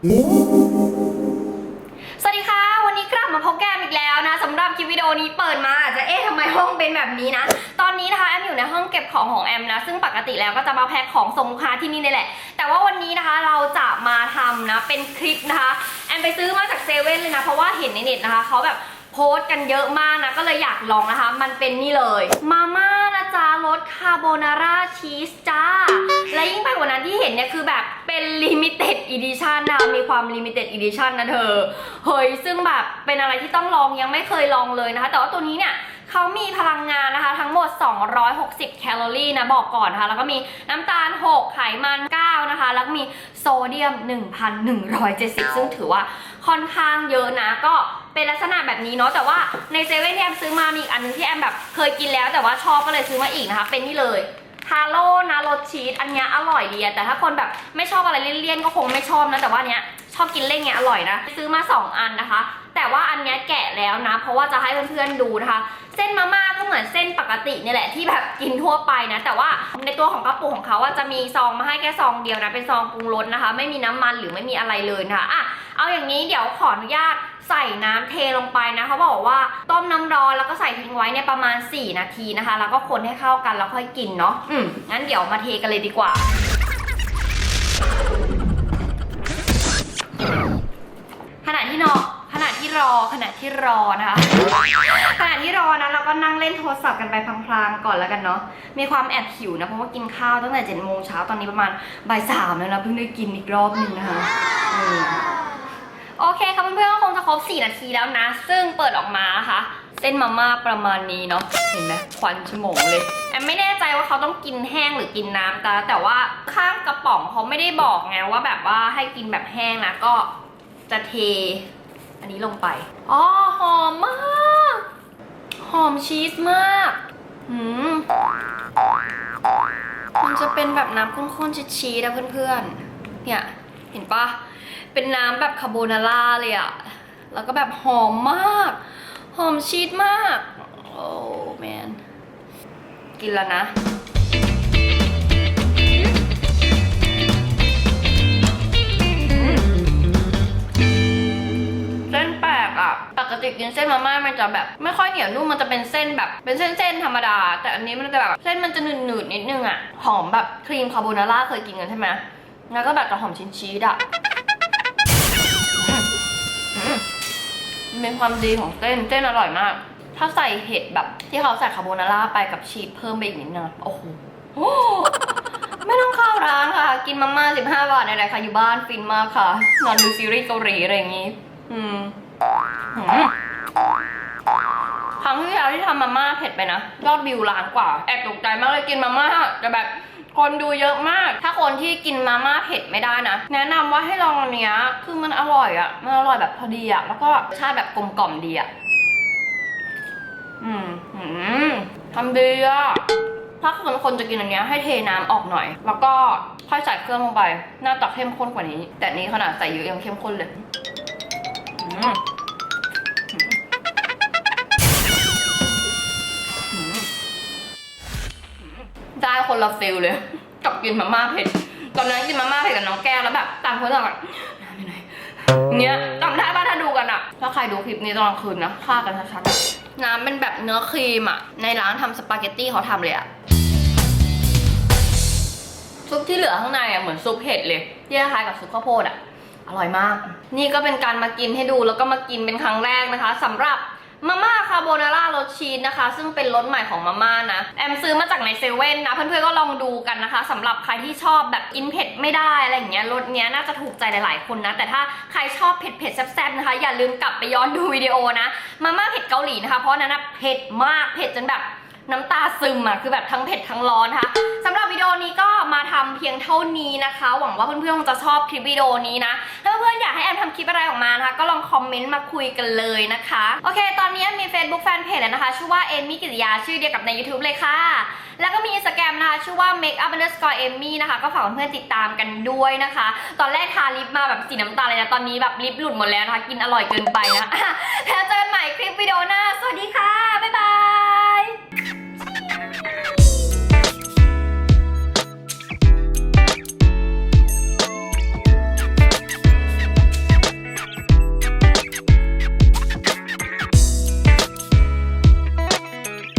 สวัสดีค่ะ วันนี้กลับมาพบแกมอีกแล้วนะสำหรับคลิปวิดีโอนี้เปิดมาอาจจะเอ๊ะทำไมห้องเป็นแบบนี้นะ ตอนนี้นะคะแอมอยู่ในห้องเก็บของของแอมนะ ซึ่งปกติแล้วก็จะมาแพ็คของส่งลูกค้าที่นี่นี่แหละ แต่ว่าวันนี้นะคะเราจะมาทำนะเป็นคลิปนะคะ แอมไปซื้อมาจากเซเว่นเลยนะเพราะว่าเห็นในเน็ตนะคะเขาแบบโพสต์กันเยอะมากนะ ก็เลยอยากลองนะคะ มันเป็นนี่เลย มาม่านะจ๊ะรสคาโบนาร่าชีสจ้า และยิ่งไปกว่านั้นที่เห็นเนี่ยคือแบบเป็น มิเต็ดอีดิชันนะมีความลิมิเต็ดอีดิชันนะเธอ เฮ้ย ซึ่งแบบเป็นอะไรที่ต้องลองยังไม่เคยลองเลยนะคะ แต่ว่าตัวนี้เนี่ยเขามีพลังงานนะคะ ทั้งหมด 260 แคลอรี่นะ บอกก่อนนะคะ แล้วก็มีน้ำตาล 6 ไขมัน 9 นะคะ แล้วก็มีโซเดียม 1,170 ซึ่งถือว่าค่อนข้างเยอะนะ ก็เป็นลักษณะแบบนี้เนาะ แต่ว่าในเซเว่นที่แอมซื้อมามีอีกอันนึงที่แอมแบบเคยกินแล้วแต่ว่าชอบก็เลยซื้อมาอีกนะคะ เป็นนี่เลย ทาโร่นะรสชีสอันเนี้ยอร่อยดีอะแต่ถ้าคนแบบไม่ชอบอะไรเลี่ยนๆก็คงไม่ชอบนะ แต่ว่าเนี้ยชอบกินเล่นไงอร่อยนะ ซื้อมา 2 อันนะคะ แต่ว่าอันเนี้ยแกะแล้วนะ เพราะว่าจะให้เพื่อนๆดูนะคะ เส้นมาม่าก็เหมือนเส้นปกตินี่แหละที่แบบกินทั่วไปนะ แต่ว่าในตัวของกระปุกของเขาว่าจะมีซองมาให้แค่ซองเดียวนะเป็นซองปรุงรสนะคะ ไม่มีน้ำมันหรือไม่มีอะไรเลยนะคะอะ เอาอย่างนี้เดี๋ยวขออนุญาตใส่น้ำเทลงไปนะเขาบอกว่าต้มน้ำร้อนแล้วก็ใส่ทิ้งไว้เนี่ยประมาณ 4 นาทีนะคะ แล้วก็คนให้เข้ากันแล้วค่อยกินเนาะอืมงั้นเดี๋ยวมาเทกันเลยดีกว่าขณะที่นอขณะที่รอขณะที่รอนะคะขณะที่รอนะเราก็นั่งเล่นโทรศัพท์กันไปพลางๆก่อนแล้วกันเนาะมีความแอบหิวนะเพราะว่ากินข้าวตั้งแต่เจ็ดโมงเช้าตอนนี้ประมาณบ่ายสามแล้วนะเพิ่งได้กินอีกรอบหนึ่งนะคะเออ เคค่ะเพื่อนๆก็คงจะครบ 4 นาทีแล้วนะ ซึ่งเปิดออกมานะคะเส้นมาม่าประมาณนี้เนาะเห็นไหมควันชโมงเลยแอมไม่แน่ใจว่าเขาต้องกินแห้งหรือกินน้ำแต่แต่ว่าข้างกระป๋องเขาไม่ได้บอกไงว่าแบบว่าให้กินแบบแห้งนะก็จะเท อันนี้ลงไปอ๋อหอมมากหอมชีสมากหืมมันจะเป็นแบบน้ำข้นๆชีสๆนะเพื่อนๆเนี่ย เห็นปะเป็นน้ำแบบคาโบนาร่าเลยอะแล้วก็แบบหอมมาก หอมชีสมาก โอ้แมน กินแล้วนะเส้นแปลกอะปกติกินเส้นมาม่ามันจะแบบไม่ค่อยเหนียวนุ่มมันจะเป็นเส้นแบบ เป็นเส้นๆธรรมดา แต่อันนี้มันจะแบบเส้นมันจะหนืดๆนิดนึงอะหอมแบบครีมคาโบนาร่าเคยกินกันใช่ไหม แล้วก็แบบจะหอมชิ้นชีสอะเป็นความดีของเส้นเส้นอร่อยมาก ถ้าใส่เห็ดแบบ ที่เขาใส่คาโบนาร่าไปกับชีสเพิ่มไปอีกนิดนึงโอ้โหไม่ต้องเข้าร้านค่ะ กินมาม่า15บห้าบาทในไรค่ะอยู่บ้านฟินมากค่ะ นอนดูซีรีส์เกาหลีอะไรอย่างงี้อืมหืมครั้งที่แล้วที่ทำมาม่าเผ็ดไปนะยอดวิวล้านกว่า แอบตกใจมากเลยกินมาม่าแต่แบบ คนดูเยอะมาก ถ้าคนที่กินมาม่าเผ็ดไม่ได้นะ แนะนำว่าให้ลองอันเนี้ย คือมันอร่อยอะมันอร่อยแบบพอดีอะแล้วก็รสชาติแบบกลมกล่อมดีอะอืมอืมทำดีอะถ้าคนคนจะกินอันเนี้ยให้เทน้ำออกหน่อย แล้วก็ค่อยใส่เครื่องลงไป น่าจะเข้มข้นกว่านี้ แต่นี้ขนาดใส่เยอะยังเข้มข้นเลย อืม ได้คนละฟิลเลย กับกินมาม่าเผ็ดตอนนั้นกินมาม่าเผ็ดกับน้องแก้วแล้วแบบต่างคนต่างแบบน้ำไปไหนเนี้ยจำได้ป่ะถ้าดูกันอะถ้าใครดูคลิปนี้ตอนกลางคืนนะฆ่ากันชัดๆน้ำเป็นแบบเนื้อครีมอะในร้านทำสปาเกตตี้เขาทำเลยอะซุปที่เหลือข้างในอะเหมือนซุปเห็ดเลยที่คล้ายกับซุปข้าวโพดอะอร่อยมาก นี่ก็เป็นการมากินให้ดูแล้วก็มากินเป็นครั้งแรกนะคะสำหรับ มาม่าคาโบนาร่ารสชีสนะคะ ซึ่งเป็นรสใหม่ของมาม่านะแอมซื้อมาจากในเซเว่นนะเพื่อนๆก็ลองดูกันนะคะสำหรับใครที่ชอบแบบกินเผ็ดไม่ได้อะไรอย่างเงี้ยรสเนี้ยน่าจะถูกใจหลายๆคนนะ แต่ถ้าใครชอบเผ็ดเผ็ดๆแซ่บๆนะคะ อย่าลืมกลับไปย้อนดูวิดีโอนะมาม่าเผ็ดเกาหลีนะคะเพราะนนั้นนะเผ็ดมากเผ็ดจนแบบน้ำตาซึมอะคือแบบทั้งเผ็ดทั้งร้อนนะคะสำหรับวิดีโอนี้ก็มาทำเพียงเท่านี้นะคะ หวังว่าเพื่อนๆคงจะชอบคลิปวิดีโอนี้นะถ้า เพื่อนๆอยากให้แอมทำคลิปอะไรออกมานะคะก็ลองคอมเมนต์มาคุยกันเลยนะคะโอเค ตอนนี้มี Facebook Fanpage แล้วนะคะชื่อว่าเอมี่กิติยาชื่อเดียวกับใน YouTube เลยค่ะ แล้วก็มี Instagram นะคะชื่อว่า makeup underscore amy นะคะก็ฝากเพื่อนๆติดตามกันด้วยนะคะ ตอนแรกทาลิปมาแบบสีน้ำตาลเลยนะตอนนี้แบบลิปหลุดหมดแล้วนะคะกินอร่อยเกินไปนะแล้วเจอกันใหม่คลิปวิดีโอหน้าสวัสดีค่ะบ๊ายบาย